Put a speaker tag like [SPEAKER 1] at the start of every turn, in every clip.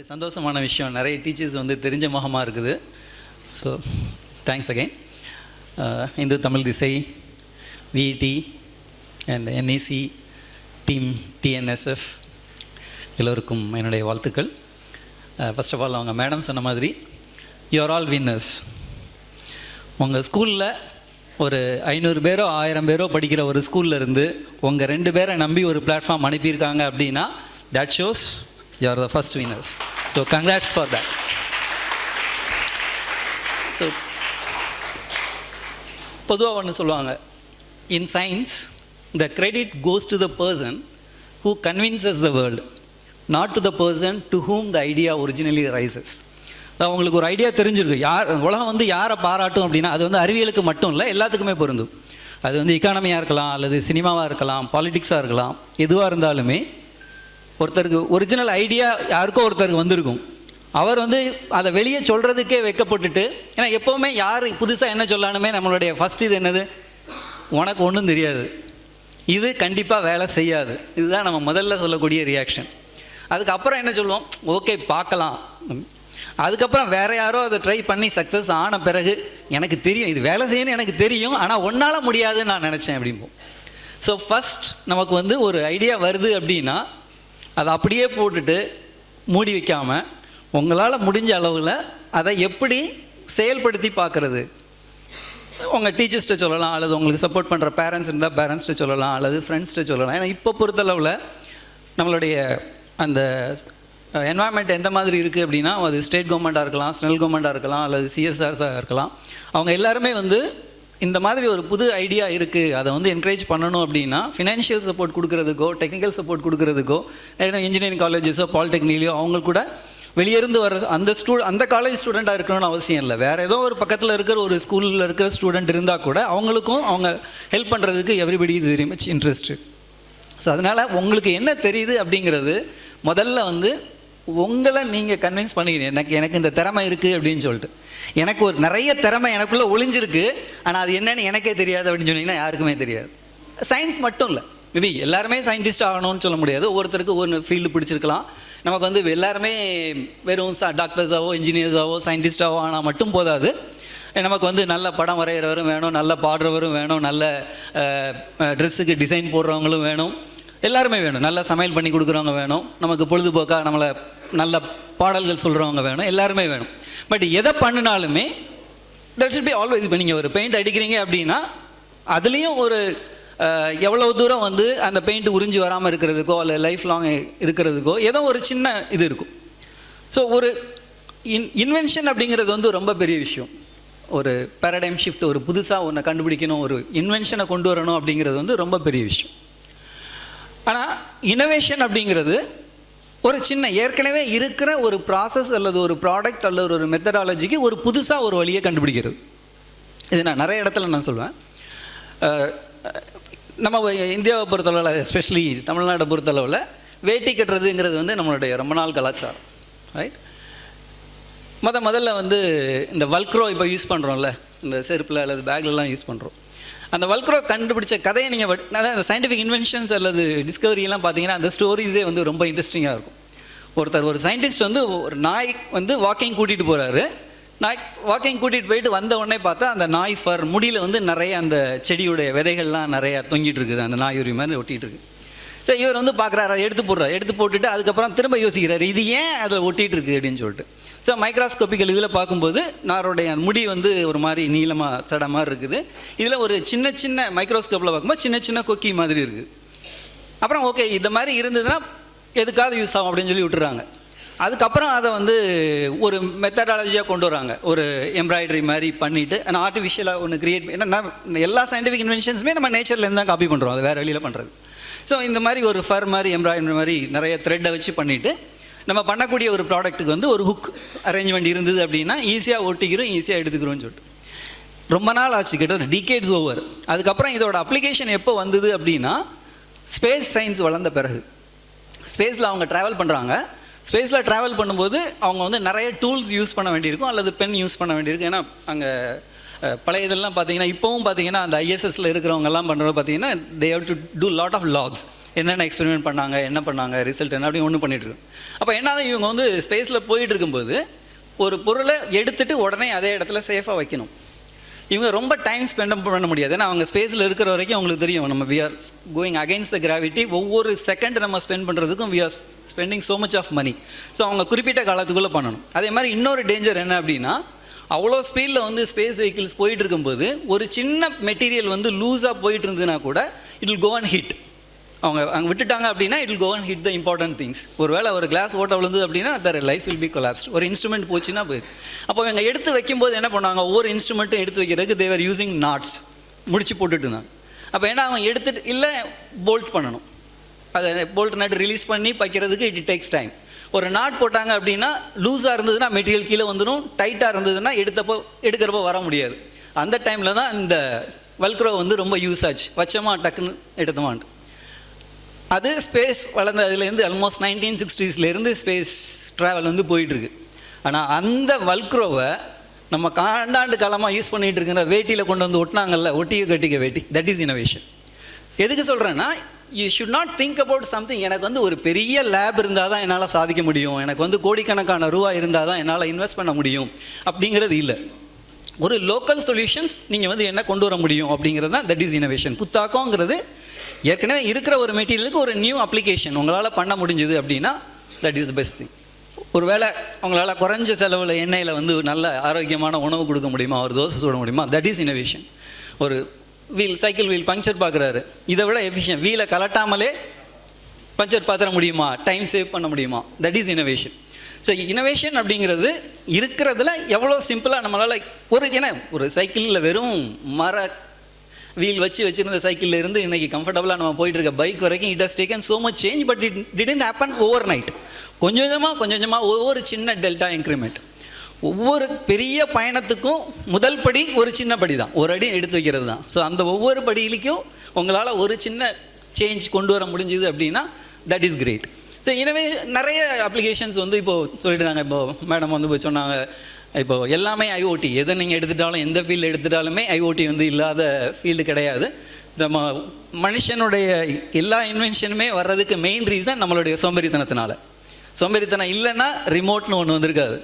[SPEAKER 1] ஒரு சந்தோஷமான விஷயம் நிறைய டீச்சர்ஸ் வந்து தெரிஞ்ச முகமாக இருக்குது so thanks again Hindu Tamil Thisai VET and NEC team TNSF எல்லோருக்கும் என்னுடைய வாழ்த்துக்கள் ஃபஸ்ட் ஆஃப் ஆல் அவங்க மேடம் சொன்ன மாதிரி யூஆர் ஆல் வின்னர்ஸ் உங்கள் ஸ்கூலில் ஒரு ஐநூறு பேரோ ஆயிரம் பேரோ படிக்கிற ஒரு ஸ்கூல்லேருந்து உங்கள் ரெண்டு பேரை நம்பி ஒரு பிளாட்ஃபார்ம் அனுப்பியிருக்காங்க அப்படின்னா that shows You are the first winners. So, congrats for that. So பொதுவாக ஒன்று சொல்லுவாங்க in science the credit goes to the person who convinces the world not to the person to whom the idea originally rises அவங்களுக்கு ஒரு idea தெரிஞ்சிருக்கு யார் உலகம் வந்து யாரை பாராட்டும் அப்படின்னா அது வந்து அறிவியலுக்கு மட்டும் இல்லை எல்லாத்துக்குமே பொருந்தும் அது வந்து இக்கானமியாக இருக்கலாம் அல்லது சினிமாவாக இருக்கலாம் பாலிட்டிக்ஸாக இருக்கலாம் எதுவாக இருந்தாலுமே ஒருத்தருக்கு ஒரிஜினல் ஐடியா யாருக்கோ ஒருத்தருக்கு வந்திருக்கும் அவர் வந்து அதை வெளியே சொல்கிறதுக்கே வைக்கப்பட்டுட்டு ஏன்னா எப்போவுமே யார் புதுசாக என்ன சொல்லானுமே நம்மளுடைய ஃபஸ்ட் இது என்னது உனக்கு ஒன்றும் தெரியாது இது கண்டிப்பாக வேலை செய்யாது இதுதான் நம்ம முதல்ல சொல்லக்கூடிய ரியாக்ஷன் அதுக்கப்புறம் என்ன சொல்லுவோம் ஓகே பார்க்கலாம் அதுக்கப்புறம் வேற யாரோ அதை ட்ரை பண்ணி சக்ஸஸ் ஆன பிறகு எனக்கு தெரியும் இது வேலை செய்யணும் எனக்கு தெரியும் ஆனால் ஒன்னால் முடியாதுன்னு நான் நினச்சேன் அப்படிம்போம் ஸோ ஃபஸ்ட் நமக்கு வந்து ஒரு ஐடியா வருது அப்படின்னா அதை அப்படியே போட்டுட்டு மூடி வைக்காமல் உங்களால் முடிஞ்ச அளவில் அதை எப்படி செயல்படுத்தி பார்க்குறது உங்கள் டீச்சர்ஸ்கிட்ட சொல்லலாம் அல்லது உங்களுக்கு சப்போர்ட் பண்ணுற பேரண்ட்ஸ் இருந்தால் பேரண்ட்ஸ்கிட்ட சொல்லலாம் அல்லது ஃப்ரெண்ட்ஸ்கிட்ட சொல்லலாம் ஏன்னா இப்போ பொறுத்தளவில் நம்மளுடைய அந்த என்வாயன்மெண்ட் எந்த மாதிரி இருக்குது அப்படின்னா அது ஸ்டேட் கவர்மெண்ட்டாக இருக்கலாம் சென்ட்ரல் கவர்மெண்ட்டாக இருக்கலாம் அல்லது சிஎஸ்ஆர்ஸாக இருக்கலாம் அவங்க எல்லாருமே வந்து இந்த மாதிரி ஒரு புது ஐடியா இருக்குது அதை வந்து என்கரேஜ் பண்ணணும் அப்படின்னா ஃபினான்ஷியல் சப்போர்ட் கொடுக்குறதுக்கோ டெக்னிக்கல் சப்போர்ட் கொடுக்குறதுக்கோ ஏன்னா இன்ஜினியரிங் காலேஜஸோ பாலிடெக்னிக்லையோ அவங்க கூட வெளியேருந்து வர அந்த ஸ்டூ அந்த காலேஜ் ஸ்டூடெண்ட்டாக இருக்கணும்னு அவசியம் இல்லை வேறு ஏதோ ஒரு பக்கத்தில் இருக்கிற ஒரு ஸ்கூலில் இருக்கிற ஸ்டூடெண்ட் இருந்தால் கூட அவங்களுக்கும் அவங்க ஹெல்ப் பண்ணுறதுக்கு everybody is very much interest so அதனால் உங்களுக்கு என்ன தெரியுது அப்படிங்கிறது முதல்ல வந்து உங்களை நீங்கள் கன்வின்ஸ் பண்ணிக்கிறீங்க எனக்கு எனக்கு இந்த திறமை இருக்குது அப்படின்னு சொல்லிட்டு எனக்கு ஒரு நிறைய திறமை எனக்குள்ளே ஒளிஞ்சிருக்கு ஆனால் அது என்னன்னு எனக்கே தெரியாது அப்படின்னு சொன்னீங்கன்னா யாருக்குமே தெரியாது சயின்ஸ் மட்டும் இல்லை மேபி எல்லாருமே சயின்டிஸ்ட் ஆகணும்னு சொல்ல முடியாது ஒவ்வொருத்தருக்கு ஒரு ஃபீல்டு பிடிச்சிருக்கலாம் நமக்கு வந்து எல்லாருமே வெறும் டாக்டர்ஸாவோ இன்ஜினியர்ஸாவோ சயின்டிஸ்டாவோ ஆனால் மட்டும் போதாது நமக்கு வந்து நல்ல படம் வரைகிறவரும் வேணும் நல்ல பாடுறவரும் வேணும் நல்ல ட்ரெஸ்ஸுக்கு டிசைன் போடுறவங்களும் வேணும் எல்லாருமே வேணும் நல்லா சமையல் பண்ணி கொடுக்குறவங்க வேணும் நமக்கு பொழுதுபோக்காக நம்மளை நல்ல பாடல்கள் சொல்கிறவங்க வேணும் எல்லாருமே வேணும் பட் எதை பண்ணினாலுமே தட் ஷுட் பி ஆல்வேஸ் இப்போ நீங்கள் ஒரு பெயிண்ட் அடிக்கிறீங்க அப்படின்னா அதுலேயும் ஒரு எவ்வளோ தூரம் வந்து அந்த பெயிண்ட் உறிஞ்சி வராமல் இருக்கிறதுக்கோ இல்லை லைஃப் லாங் இருக்கிறதுக்கோ ஏதோ ஒரு சின்ன இது இருக்கும் ஸோ ஒரு இன் இன்வென்ஷன் அப்படிங்கிறது வந்து ரொம்ப பெரிய விஷயம் ஒரு பேரடைம் ஷிஃப்ட் ஒரு புதுசாக ஒன்றை கண்டுபிடிக்கணும் ஒரு இன்வென்ஷனை கொண்டு வரணும் அப்படிங்கிறது வந்து ரொம்ப பெரிய விஷயம் ஆனால் இனோவேஷன் அப்படிங்கிறது ஒரு சின்ன ஏற்கனவே இருக்கிற ஒரு ப்ராசஸ் அல்லது ஒரு ப்ராடக்ட் அல்லது ஒரு மெத்தடாலஜிக்கு ஒரு புதுசாக ஒரு வழியை கண்டுபிடிக்கிறது இது நான் நிறைய இடத்துல நான் சொல்லுவேன் நம்ம இந்தியாவை பொறுத்தளவில் எஸ்பெஷலி தமிழ்நாட்டை பொறுத்தளவில் வேட்டி கட்டுறதுங்கிறது வந்து நம்மளுடைய ரொம்ப நாள் கலாச்சாரம் ரைட் முத முதல்ல வந்து இந்த வல்க்ரோ இப்போ யூஸ் பண்ணுறோம்ல இந்த செருப்பில் அல்லது பேக்லலாம் யூஸ் பண்ணுறோம் அந்த வல்க்ரோ கண்டுபிடிச்ச கதையை நீங்கள் அதாவது சயின்டிஃபிக் இன்வென்ஷன்ஸ் அல்லது டிஸ்கவரியெல்லாம் பார்த்தீங்கன்னா அந்த ஸ்டோரிஸே வந்து ரொம்ப இன்ட்ரெஸ்டிங்காக இருக்கும் ஒருத்தர் ஒரு சயின்டிஸ்ட் வந்து ஒரு நாய் வந்து வாக்கிங் கூட்டிகிட்டு போகிறாரு நாய் வாக்கிங் கூட்டிகிட்டு போயிட்டு வந்த உடனே பார்த்தா அந்த நாய் ஃபர் முடியில் வந்து நிறைய அந்த செடியுடைய விதைகள்லாம் நிறையா தொங்கிட்டு இருக்குது அந்த நாய் உரிமை மாதிரி ஒட்டிகிட்டு இருக்குது சரி இவர் வந்து பார்க்குறாரு எடுத்து போடுறாரு எடுத்து போட்டுட்டு அதுக்கப்புறம் திரும்ப யோசிக்கிறாரு இது ஏன் அதில் ஒட்டிகிட்டு இருக்குது அப்படின்னு சொல்லிட்டு ஸோ மைக்ராஸ்கோபிக்கல் இதில் பார்க்கும்போது நாரோடைய முடி வந்து ஒரு மாதிரி நீளமாக சட மாதிரி இருக்குது இதில் ஒரு சின்ன சின்ன மைக்ரோஸ்கோப்பில் பார்க்கும்போது சின்ன சின்ன கொக்கி மாதிரி இருக்குது அப்புறம் ஓகே இந்த மாதிரி இருந்ததுன்னா எதுக்காவது யூஸ் ஆகும் அப்படின்னு சொல்லி விட்டுறாங்க அதுக்கப்புறம் அதை வந்து ஒரு மெத்தடாலஜியாக கொண்டு வராங்க ஒரு எம்ப்ராய்டரி மாதிரி பண்ணிவிட்டு ஆனால் ஆர்டிஃபிஷியலாக ஒன்று கிரியேட் ஏன்னா எல்லா சயின்டிஃபிக் இன்வென்ஷன்ஸுமே நம்ம நேச்சர்லேருந்து தான் காப்பி பண்ணுறோம் அது வேறு வழியில் பண்ணுறது ஸோ இந்த மாதிரி ஒரு ஃபர் மாதிரி எம்ப்ராய்டரி மாதிரி நிறைய த்ரெட்டை வச்சு பண்ணிவிட்டு நம்ம பண்ணக்கூடிய ஒரு ப்ராடக்ட்டுக்கு வந்து ஒரு ஹுக் அரேஞ்ச்மெண்ட் இருந்தது அப்படின்னா ஈஸியாக ஓட்டிக்கிறோம் ஈஸியாக எடுத்துக்கிறோம்னு சொல்லிட்டு ரொம்ப நாள் ஆச்சு கிட்ட டிகேட்ஸ் ஓவர் அதுக்கப்புறம் இதோட அப்ளிகேஷன் எப்போ வந்தது அப்படின்னா ஸ்பேஸ் சயின்ஸ் வளர்ந்த பிறகு ஸ்பேஸில் அவங்க ட்ராவல் பண்ணுறாங்க ஸ்பேஸில் ட்ராவல் பண்ணும்போது அவங்க வந்து நிறைய டூல்ஸ் யூஸ் பண்ண வேண்டியிருக்கும் அல்லது பென் யூஸ் பண்ண வேண்டியிருக்கும் ஏன்னா அங்கே பழைய இதெல்லாம் பார்த்தீங்கன்னா இப்போவும் பார்த்தீங்கன்னா அந்த ஐஎஸ்எஸ்ல இருக்கிறவங்கெல்லாம் பண்ணுறது பார்த்தீங்கன்னா they have to do lot of logs என்னென்ன எக்ஸ்பெரிமெண்ட் பண்ணாங்க என்ன பண்ணாங்க ரிசல்ட் என்ன அப்படின்னு ஒன்று பண்ணிட்டு இருக்கோம் அப்போ என்ன இவங்க வந்து ஸ்பேஸில் போயிட்டு இருக்கும்போது ஒரு பொருளை எடுத்துட்டு உடனே அதே இடத்துல சேஃபாக வைக்கணும் இவங்க ரொம்ப டைம் ஸ்பெண்ட் பண்ண முடியாது ஏன்னா அவங்க ஸ்பேஸில் இருக்கிற வரைக்கும் அவங்களுக்கு தெரியும் நம்ம we are going against the gravity ஒவ்வொரு செகண்ட் நம்ம ஸ்பெண்ட் பண்ணுறதுக்கும் we are spending so much of money so அவங்க குறிப்பிட்ட காலத்துக்குள்ளே பண்ணணும் அதே மாதிரி இன்னொரு டேஞ்சர் என்ன அப்படின்னா அவ்வளோ ஸ்பீடில் வந்து ஸ்பேஸ் வெஹிக்கிள்ஸ் போயிட்டு இருக்கும்போது ஒரு சின்ன மெட்டீரியல் வந்து லூஸாக போயிட்டு இருந்ததுன்னா கூட it'll go and hit அவங்க அங்கே விட்டுட்டாங்க அப்படின்னா it'll go and hit the important things ஒரு வேளை ஒரு கிளாஸ் ஓட்ட விழுந்தது அப்படின்னா their life will be collapse ஒரு இன்ஸ்ட்ருமெண்ட் போச்சுன்னா போயிருக்கு அப்போ இவங்க எடுத்து வைக்கும்போது என்ன பண்ணுவாங்க ஒவ்வொரு இன்ஸ்ட்ருமெண்ட்டும் எடுத்து வைக்கிறதுக்கு தேவர் யூசிங் நாட்ஸ் முடிச்சு போட்டுட்டு இருந்தாங்க அப்போ ஏன்னா அவங்க எடுத்துட்டு இல்லை போல்ட் பண்ணணும் அதை போல்ட் நட்டு ரிலீஸ் பண்ணி பைக்கிறதுக்கு இட் டேக்ஸ் டைம் ஒரு நாட் போட்டாங்க அப்படின்னா லூஸாக இருந்ததுன்னா மெட்டீரியல் கீழே வந்துடும் டைட்டாக இருந்ததுன்னா எடுத்தப்போ எடுக்கிறப்போ வர முடியாது அந்த டைமில் தான் இந்த வல்க்ரோ வந்து ரொம்ப யூஸ் ஆச்சு வச்சமா டக்குன்னு எடுத்தமான்ட்டு அது ஸ்பேஸ் வளர்ந்த அதுலேருந்து ஆல்மோஸ்ட் நைன்டீன் சிக்ஸ்டீஸ்லேருந்து ஸ்பேஸ் ட்ராவல் வந்து போயிட்டுருக்கு ஆனால் அந்த வல்க்ரோவை நம்ம காண்டாண்டு காலமாக யூஸ் பண்ணிகிட்டு இருக்கிற வேட்டியில் கொண்டு வந்து ஒட்டினாங்கல்ல ஒட்டிய கட்டிக்க வேட்டி தட் இஸ் இனோவேஷன் எதுக்கு சொல்கிறேன்னா you should not think about something எனக்கு வந்து ஒரு பெரிய லேப் இருந்தால் தான் என்னால் சாதிக்க முடியும் எனக்கு வந்து கோடிக்கணக்கான ரூபா இருந்தால் தான் என்னால் இன்வெஸ்ட் பண்ண முடியும் அப்படிங்கிறது இல்லை ஒரு லோக்கல் சொல்யூஷன்ஸ் நீங்கள் வந்து என்ன கொண்டு வர முடியும் அப்படிங்கிறது தான் தட் இஸ் இனோவேஷன் புத்தாக்கங்கிறது ஏற்கனவே இருக்கிற ஒரு மெட்டீரியலுக்கு ஒரு நியூ அப்ளிகேஷன் உங்களால் பண்ண முடிஞ்சுது அப்படின்னா தட் இஸ் பெஸ்ட் திங் ஒரு வேளை உங்களால் குறைஞ்ச செலவில் எண்ணெயில் வந்து நல்ல ஆரோக்கியமான உணவு கொடுக்க முடியுமா ஒரு தோசை சுட முடியுமா தட் இஸ் இனோவேஷன் ஒரு வீல் சைக்கிள் வீல் பங்க்சர் பார்க்குறாரு இதை விட எஃபிஷியன் வீலை கலட்டாமலே பங்க்சர் பார்த்துட முடியுமா டைம் சேவ் பண்ண முடியுமா that is innovation so innovation அப்படிங்கிறது இருக்கிறதுல எவ்வளோ சிம்பிளாக நம்மளால் ஒரு ஏன்னா ஒரு சைக்கிளில் வெறும் மர வீல் வச்சு வச்சுருந்த சைக்கிளில் இருந்து இன்றைக்கி கம்ஃபர்டபுளாக நம்ம போயிட்டு இருக்க பைக் வரைக்கும் it has taken so much change but it didn't happen overnight கொஞ்சம் கொஞ்சமாக கொஞ்சம் கொஞ்சமாக ஒவ்வொரு சின்ன டெல்டா இன்க்ரிமெண்ட் ஒவ்வொரு பெரிய பயணத்துக்கும் முதல் படி ஒரு சின்ன படி தான் ஒரு அடி எடுத்து வைக்கிறது தான் ஸோ அந்த ஒவ்வொரு படியிலையும் உங்களால் ஒரு சின்ன சேஞ்ச் கொண்டு வர முடிஞ்சுது அப்படின்னா தட் இஸ் கிரேட் ஸோ எனவே நிறைய அப்ளிகேஷன்ஸ் வந்து இப்போது சொல்லிட்டுருந்தாங்க இப்போது மேடம் வந்து போய் சொன்னாங்க இப்போது எல்லாமே ஐஓடி எதை நீங்கள் எடுத்துட்டாலும் எந்த ஃபீல்டு எடுத்துட்டாலுமே ஐஓடி வந்து இல்லாத ஃபீல்டு கிடையாது நம்ம மனுஷனுடைய எல்லா இன்வென்ஷனுமே வர்றதுக்கு மெயின் ரீசன் நம்மளுடைய சோம்பேறித்தனத்தினால சோம்பேறித்தனம் இல்லைன்னா ரிமோட்னு ஒன்று வந்திருக்காது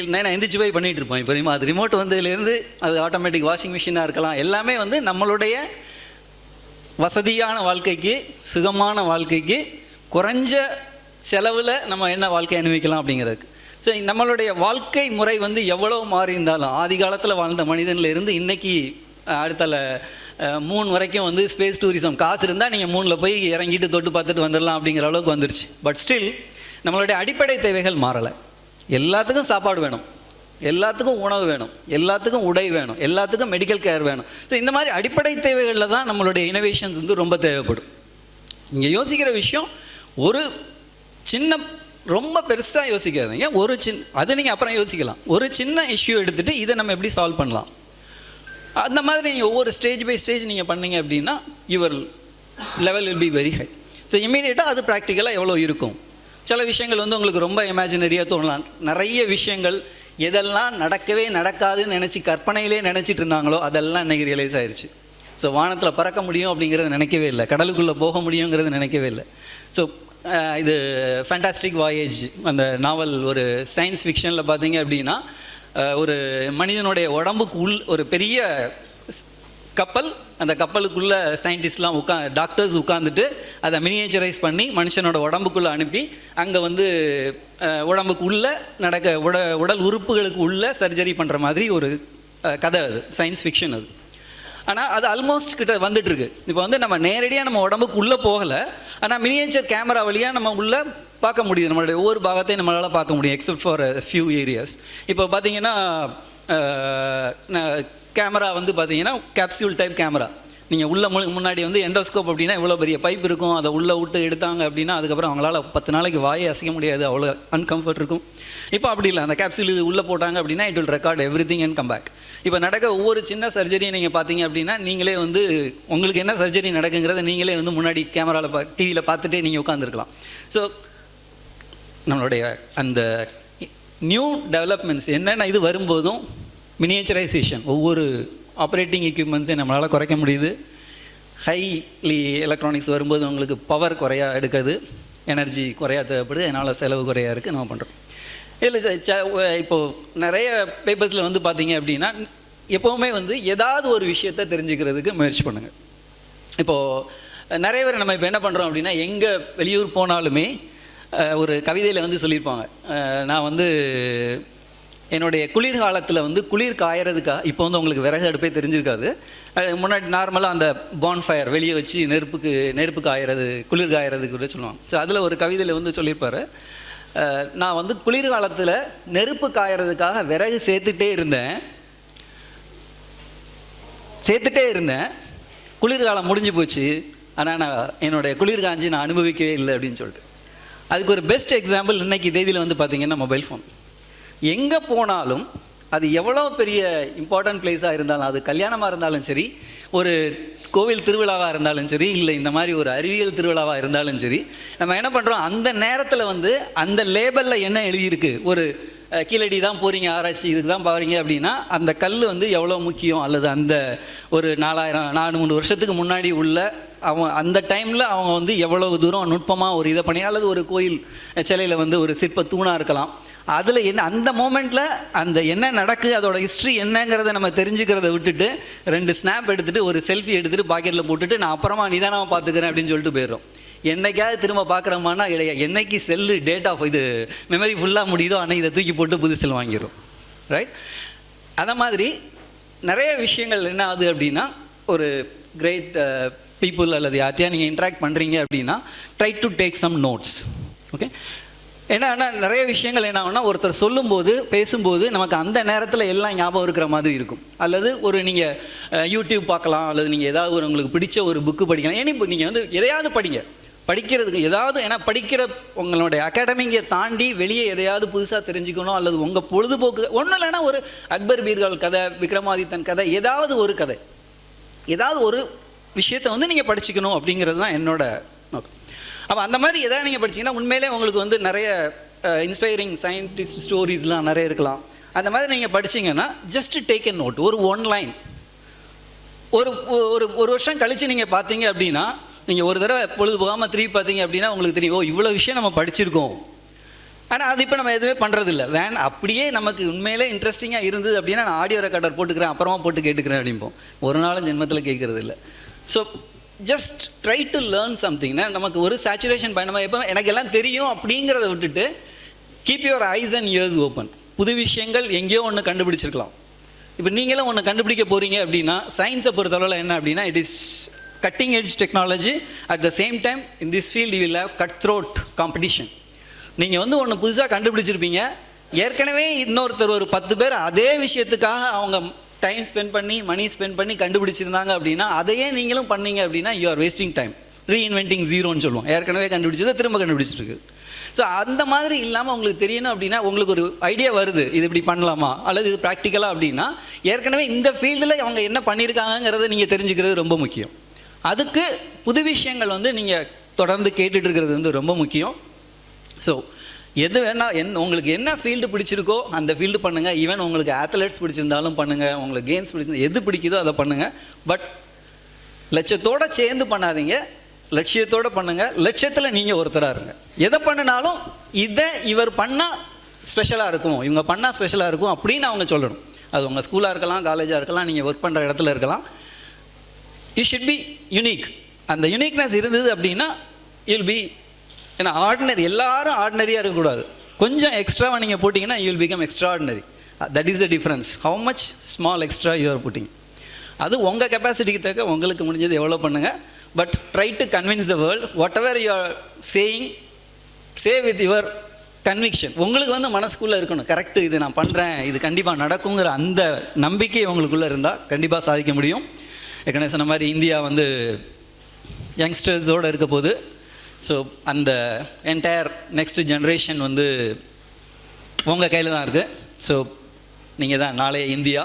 [SPEAKER 1] இல்லை நான் எந்திரிச்சு போய் பண்ணிகிட்டு இருப்போம் இப்போ அது ரிமோட் வந்ததுலேருந்து அது ஆட்டோமேட்டிக் வாஷிங் மிஷினாக இருக்கலாம் எல்லாமே வந்து நம்மளுடைய வசதியான வாழ்க்கைக்கு சுகமான வாழ்க்கைக்கு குறைஞ்ச செலவில் நம்ம என்ன வாழ்க்கை அனுபவிக்கலாம் அப்படிங்கிறதுக்கு ஸோ நம்மளுடைய வாழ்க்கை முறை வந்து எவ்வளோ மாறி இருந்தாலும் ஆதி காலத்தில் வாழ்ந்த மனிதன்லேருந்து இன்றைக்கி அடுத்தல மூணு வரைக்கும் வந்து ஸ்பேஸ் டூரிசம் காசு இருந்தால் நீங்கள் மூணில் போய் இறங்கிட்டு தொட்டு பார்த்துட்டு வந்துடலாம் அப்படிங்கிற அளவுக்கு வந்துருச்சு பட் ஸ்டில் நம்மளுடைய அடிப்படை தேவைகள் மாறலை எல்லாத்துக்கும் சாப்பாடு வேணும் எல்லாத்துக்கும் உணவு வேணும் எல்லாத்துக்கும் உடை வேணும் எல்லாத்துக்கும் மெடிக்கல் கேர் வேணும் ஸோ இந்த மாதிரி அடிப்படை தேவைகளில் தான் நம்மளுடைய இனோவேஷன்ஸ் வந்து ரொம்ப தேவைப்படும் இங்கே யோசிக்கிற விஷயம் ஒரு சின்ன ரொம்ப பெருசாக யோசிக்காதீங்க ஒரு சின் அது நீங்கள் அப்புறம் யோசிக்கலாம் ஒரு சின்ன இஷ்யூ எடுத்துகிட்டு இதை நம்ம எப்படி சால்வ் பண்ணலாம் அந்த மாதிரி நீங்கள் ஒவ்வொரு ஸ்டேஜ் பை ஸ்டேஜ் நீங்கள் பண்ணீங்க அப்படின்னா your level will be very high so இம்மீடியேட்டாக அது ப்ராக்டிக்கலாக எவ்வளோ இருக்கும் சில விஷயங்கள் வந்து உங்களுக்கு ரொம்ப இமேஜினரியாக தோணலாம் நிறைய விஷயங்கள் எதெல்லாம் நடக்கவே நடக்காதுன்னு நினச்சி கற்பனையிலே நினச்சிட்டு இருந்தாங்களோ அதெல்லாம் இன்றைக்கி ரியலைஸ் ஆயிடுச்சு ஸோ வானத்தில் பறக்க முடியும் அப்படிங்கிறது நினைக்கவே இல்லை கடலுக்குள்ளே போக முடியுங்கிறது நினைக்கவே இல்லை ஸோ இது ஃபேண்டாஸ்டிக் வாயேஜ் அந்த நாவல் ஒரு சயின்ஸ் ஃபிக்ஷனில் பார்த்தீங்க அப்படின்னா ஒரு மனிதனுடைய உடம்புக்கு உள் ஒரு பெரிய கப்பல் அந்த கப்பலுக்குள்ளே சயின்டிஸ்ட்லாம் உட்கா டாக்டர்ஸ் உட்காந்துட்டு அதை மினியேச்சரைஸ் பண்ணி மனுஷனோட உடம்புக்குள்ளே அனுப்பி அங்கே வந்து உடம்புக்கு உள்ளே நடக்க உட உடல் உறுப்புகளுக்கு உள்ளே சர்ஜரி பண்ணுற மாதிரி ஒரு கதை அது சயின்ஸ் ஃபிக்ஷன் அது ஆனால் அது ஆல்மோஸ்ட் கிட்ட வந்துட்டுருக்கு இப்போ வந்து நம்ம நேரடியாக நம்ம உடம்புக்கு உள்ளே போகலை ஆனால் மினியேச்சர் கேமரா வழியாக நம்ம உள்ளே பார்க்க முடியுது நம்மளுடைய ஒவ்வொரு பாகத்தையும் நம்மளால் பார்க்க முடியும் எக்ஸப்ட் ஃபார் ஃபியூ ஏரியாஸ் இப்போ பார்த்தீங்கன்னா கேமரா வந்து பார்த்தீங்கன்னா கேப்சியூல் டைப் கேமரா நீங்கள் உள்ள முன்னாடி வந்து எண்டோஸ்கோப் அப்படின்னா இவ்வளோ பெரிய பைப் இருக்கும் அதை உள்ளே விட்டு எடுத்தாங்க அப்படின்னா அதுக்கப்புறம் அவங்களால பத்து நாளைக்கு வாயை அசைக்க முடியாது அவ்வளோ அன்கம்ஃபர்ட் இருக்கும் இப்போ அப்படி இல்லை அந்த கேப்சியூல் இது உள்ளே போட்டாங்க அப்படின்னா it will record everything and come back இப்போ நடக்க ஒவ்வொரு சின்ன சர்ஜரியும் நீங்கள் பார்த்தீங்க அப்படின்னா நீங்களே வந்து உங்களுக்கு என்ன சர்ஜரி நடக்குங்கிறத நீங்களே வந்து முன்னாடி கேமராவில் பா டிவியில் பார்த்துட்டே நீங்கள் உட்காந்துருக்கலாம் ஸோ நம்மளுடைய அந்த நியூ டெவலப்மெண்ட்ஸ் என்னென்ன இது வரும்போதும் மினியேச்சரைசேஷன் ஒவ்வொரு ஆப்ரேட்டிங் எக்யூப்மெண்ட்ஸையும் நம்மளால் குறைக்க முடியுது ஹைலி எலக்ட்ரானிக்ஸ் வரும்போது உங்களுக்கு பவர் குறையா எடுக்காது எனர்ஜி குறையா தேவைப்படுது அதனால் செலவு குறையா இருக்குது நம்ம பண்ணுறோம் இல்லை இப்போது நிறைய பேப்பர்ஸில் வந்து பார்த்தீங்க அப்படின்னா எப்போவுமே வந்து ஏதாவது ஒரு விஷயத்த தெரிஞ்சுக்கிறதுக்கு முயற்சி பண்ணுங்கள் இப்போது நிறைய பேர் நம்ம இப்போ என்ன பண்ணுறோம் அப்படின்னா எங்கே வெளியூர் போனாலுமே ஒரு கவிதையில் வந்து சொல்லியிருப்பாங்க நான் வந்து என்னுடைய குளிர்காலத்தில் வந்து குளிர் காயறதுக்காக இப்போ வந்து உங்களுக்கு விறகு அடுப்பே தெரிஞ்சிருக்காது முன்னாடி நார்மலாக அந்த பான்ஃபயர் வெளியே வச்சு நெருப்புக்கு நெருப்பு காயறது குளிர் காயறதுக்கு கூட சொல்லுவாங்க ஸோ அதில் ஒரு கவிதையில் வந்து சொல்லியிருப்பார் நான் வந்து குளிர்காலத்தில் நெருப்பு காயறதுக்காக விறகு சேர்த்துட்டே இருந்தேன் சேர்த்துட்டே இருந்தேன் குளிர்காலம் முடிஞ்சு போச்சு ஆனால் நான் என்னுடைய குளிர் காஞ்சி நான் அனுபவிக்கவே இல்லை அப்படின்னு சொல்லிட்டு அதுக்கு ஒரு பெஸ்ட் எக்ஸாம்பிள் இன்றைக்கி தேதியில் வந்து பார்த்திங்கன்னா மொபைல் ஃபோன் எங்கே போனாலும் அது எவ்வளோ பெரிய இம்பார்ட்டன்ட் பிளேஸாக இருந்தாலும் அது கல்யாணமாக இருந்தாலும் சரி ஒரு கோவில் திருவிழாவாக இருந்தாலும் சரி இல்லை இந்த மாதிரி ஒரு அறிவியல் திருவிழாவாக இருந்தாலும் சரி நம்ம என்ன பண்ணுறோம் அந்த நேரத்தில் வந்து அந்த லேபலில் என்ன எழுதியிருக்கு ஒரு கீழடி தான் போகிறீங்க ஆராய்ச்சி இதுக்கு தான் பாருங்க அப்படின்னா அந்த கல் வந்து எவ்வளோ முக்கியம் அல்லது அந்த ஒரு நாலாயிரம் நாலு மூணு வருஷத்துக்கு முன்னாடி உள்ள அவன் அந்த டைமில் அவங்க வந்து எவ்வளவு தூரம் நுட்பமாக ஒரு இதை பண்ணி அல்லது ஒரு கோயில் சிலையில் வந்து ஒரு சிற்ப தூணாக இருக்கலாம் அதில் என்ன அந்த மூமெண்ட்டில் அந்த என்ன நடக்கு அதோட ஹிஸ்ட்ரி என்னங்கிறத நம்ம தெரிஞ்சுக்கிறத விட்டுட்டு ரெண்டு ஸ்னாப் எடுத்துகிட்டு ஒரு செல்ஃபி எடுத்துகிட்டு பாக்கெட்டில் போட்டுட்டு நான் அப்புறமா நிதானமாக பார்த்துக்கிறேன் அப்படின்னு சொல்லிட்டு போயிடும் என்னைக்காவது திரும்ப பார்க்குறோமானா இல்லையா என்னைக்கு செல்லு டேட் ஆஃப் இது மெமரி ஃபுல்லாக முடியுதோ அன்னைக்கு இதை தூக்கி போட்டு புது செல் வாங்கிடும் ரைட் அதை மாதிரி நிறைய விஷயங்கள் என்ன ஆகுது அப்படின்னா ஒரு கிரேட் பீப்புள் uh, அல்லது யார்ட்டையா நீங்கள் இன்ட்ராக்ட் பண்ணுறீங்க அப்படின்னா try to take some notes okay ஏன்னா நிறைய விஷயங்கள் என்ன ஆகும்னா ஒருத்தர் சொல்லும்போது பேசும்போது நமக்கு அந்த நேரத்தில் எல்லாம் ஞாபகம் இருக்கிற மாதிரி இருக்கும் அல்லது ஒரு நீங்கள் யூடியூப் பார்க்கலாம் அல்லது நீங்கள் ஏதாவது ஒரு உங்களுக்கு பிடிச்ச ஒரு புக்கு படிக்கலாம் ஏன்னா இப்போ நீங்கள் வந்து எதையாவது படிங்க படிக்கிறதுக்கு ஏதாவது ஏன்னா படிக்கிற உங்களுடைய அகாடமிங்க தாண்டி வெளியே எதையாவது புதுசாக தெரிஞ்சுக்கணும் அல்லது உங்கள் பொழுதுபோக்கு ஒன்றும் இல்லைன்னா ஒரு அக்பர் பீர்கால் கதை விக்ரமாதித்தன் கதை ஏதாவது ஒரு கதை ஏதாவது ஒரு விஷயத்தை வந்து நீங்கள் படிச்சுக்கணும் அப்படிங்கிறது தான் என்னோட நோக்கம் அப்போ அந்த மாதிரி எதாவது நீங்கள் படிச்சிங்கன்னா உண்மையிலே உங்களுக்கு வந்து நிறைய இன்ஸ்பைரிங் சயின்டிஸ்ட் ஸ்டோரிஸ்லாம் நிறைய இருக்கலாம் அந்த மாதிரி நீங்கள் படிச்சிங்கன்னா ஜஸ்ட் டேக் எ நோட் ஒரு ஒன் லைன் ஒரு ஒரு ஒரு வருஷம் கழித்து நீங்கள் பார்த்தீங்க அப்படின்னா நீங்கள் ஒரு தடவை பொழுது போகாமல் திரும்பி பார்த்தீங்க அப்படின்னா உங்களுக்கு தெரியும் ஓ இவ்வளோ விஷயம் நம்ம படிச்சிருக்கோம் ஆனால் அது இப்போ நம்ம எதுவுமே பண்ணுறதில்ல வேன் அப்படியே நமக்கு உண்மையிலே இன்ட்ரெஸ்டிங்காக இருந்தது அப்படின்னா நான் ஆடியோ ரெக்கார்டர் போட்டுக்கிறேன் அப்புறமா போட்டு கேட்டுக்கிறேன் அப்படிம்போம் ஒரு நாளும் ஜென்மத்தில் கேட்குறது இல்லை so just try to learn சம்திங்னா நமக்கு ஒரு சேச்சுரேஷன் பயணம் எப்போ எனக்கு எல்லாம் தெரியும் அப்படிங்கிறத விட்டுட்டு keep your eyes and ears open புது விஷயங்கள் எங்கேயோ ஒன்று கண்டுபிடிச்சிருக்கலாம் இப்போ நீங்களும் ஒன்று கண்டுபிடிக்க போகிறீங்க அப்படின்னா சயின்ஸை பொறுத்தளவில் என்ன அப்படின்னா it is cutting edge technology at the same time in this field will have cut throat competition நீங்கள் வந்து ஒன்று புதுசாக கண்டுபிடிச்சிருப்பீங்க ஏற்கனவே இன்னொருத்தர் ஒரு பத்து பேர் அதே விஷயத்துக்காக அவங்க டைம் ஸ்பெண்ட் பண்ணி மணி ஸ்பெண்ட் பண்ணி கண்டுபிடிச்சிருந்தாங்க அப்படின்னா அதையே நீங்களும் பண்ணீங்க அப்படின்னா you are wasting time reinventing ஜீரோன்னு சொல்லுவோம் ஏற்கனவே கண்டுபிடிச்சது திரும்ப கண்டுபிடிச்சிருக்கு ஸோ அந்த மாதிரி இல்லாமல் உங்களுக்கு தெரியணும் அப்படின்னா உங்களுக்கு ஒரு ஐடியா வருது இது இப்படி பண்ணலாமா அல்லது இது ப்ராக்டிக்கலாக அப்படின்னா ஏற்கனவே இந்த ஃபீல்டில் அவங்க என்ன பண்ணியிருக்காங்கிறத நீங்கள் தெரிஞ்சுக்கிறது ரொம்ப முக்கியம் அதுக்கு புது விஷயங்கள் வந்து நீங்கள் தொடர்ந்து கேட்டுட்டு இருக்கிறது வந்து ரொம்ப முக்கியம் ஸோ எது வேணால் என் உங்களுக்கு என்ன ஃபீல்டு பிடிச்சிருக்கோ அந்த ஃபீல்டு பண்ணுங்கள் ஈவன் உங்களுக்கு ஆத்லெட்ஸ் பிடிச்சிருந்தாலும் பண்ணுங்கள் உங்களுக்கு கேம்ஸ் பிடிச்சிருந்தா எது பிடிக்குதோ அதை பண்ணுங்கள் பட் லட்சத்தோடு சேர்ந்து பண்ணாதீங்க லட்சியத்தோடு பண்ணுங்கள் லட்சத்தில் நீங்கள் ஒருத்தராக இருங்க எதை பண்ணினாலும் இதை இவர் பண்ணால் ஸ்பெஷலாக இருக்கும் இவங்க பண்ணால் ஸ்பெஷலாக இருக்கும் அப்படின்னு அவங்க சொல்லணும் அது உங்கள் ஸ்கூலாக இருக்கலாம் காலேஜாக இருக்கலாம் நீங்கள் ஒர்க் பண்ணுற இடத்துல இருக்கலாம் யூ ஷுட் பி யுனீக் அந்த யுனீக்னஸ் இருந்தது அப்படின்னா யுல் பி ஏன்னா ஆர்டினரி எல்லாரும் ஆர்டினரியாக இருக்கக்கூடாது கொஞ்சம் எக்ஸ்ட்ராவாக நீங்கள் போட்டிங்கன்னா you will become extraordinary that is the difference how much small extra you are போட்டிங் அது உங்கள் கெப்பாசிட்டிக்கு தக்க உங்களுக்கு முடிஞ்சது எவ்வளோ பண்ணுங்கள் but try to convince the world whatever you are saying say with your conviction உங்களுக்கு வந்து மனசுக்குள்ளே இருக்கணும் கரெக்டு இது நான் பண்ணுறேன் இது கண்டிப்பாக நடக்குங்கிற அந்த நம்பிக்கை உங்களுக்குள்ளே இருந்தால் கண்டிப்பாக சாதிக்க முடியும் ஏற்கனவே சொன்ன மாதிரி இந்தியா வந்து யங்ஸ்டர்ஸோடு இருக்க போது ஸோ அந்த என்டையர் நெக்ஸ்ட் ஜென்ரேஷன் வந்து உங்கள் கையில் தான் இருக்குது ஸோ நீங்கள் தான் நாளைய இந்தியா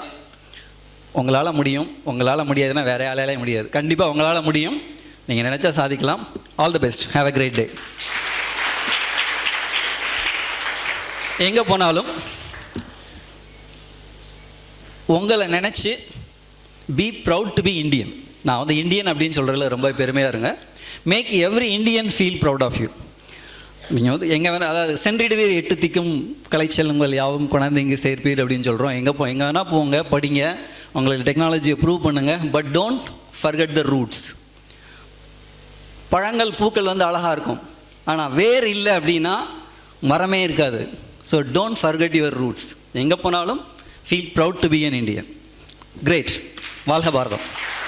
[SPEAKER 1] உங்களால் முடியும் உங்களால் முடியாதுன்னா வேறு ஆளாலே முடியாது கண்டிப்பாக உங்களால் முடியும் நீங்கள் நினச்சா சாதிக்கலாம் all the best have a great day எங்கே போனாலும் உங்களை நினச்சி be proud to be Indian நான் வந்து இந்தியன் அப்படின்னு சொல்கிறதுல ரொம்ப பெருமையாக இருங்க make every Indian feel proud of you நீங்கள் வந்து எங்கே வேணால் அதாவது சென்றிடுவீர் எட்டு திக்கும் கலைச்செல்லுங்கள் யாவும் கொண்டாந்து இங்கே சேர்ப்பீர் அப்படின்னு சொல்கிறோம் எங்கே போ எங்கே வேணால் போங்க படிங்க உங்களுக்கு டெக்னாலஜியை ப்ரூவ் பண்ணுங்கள் but don't forget the roots பழங்கள் பூக்கள் வந்து அழகாக இருக்கும் ஆனால் வேர் இல்லை அப்படின்னா மரமே இருக்காது so don't forget your roots எங்கே போனாலும் feel proud to be an Indian great வாழ்க பாரதம்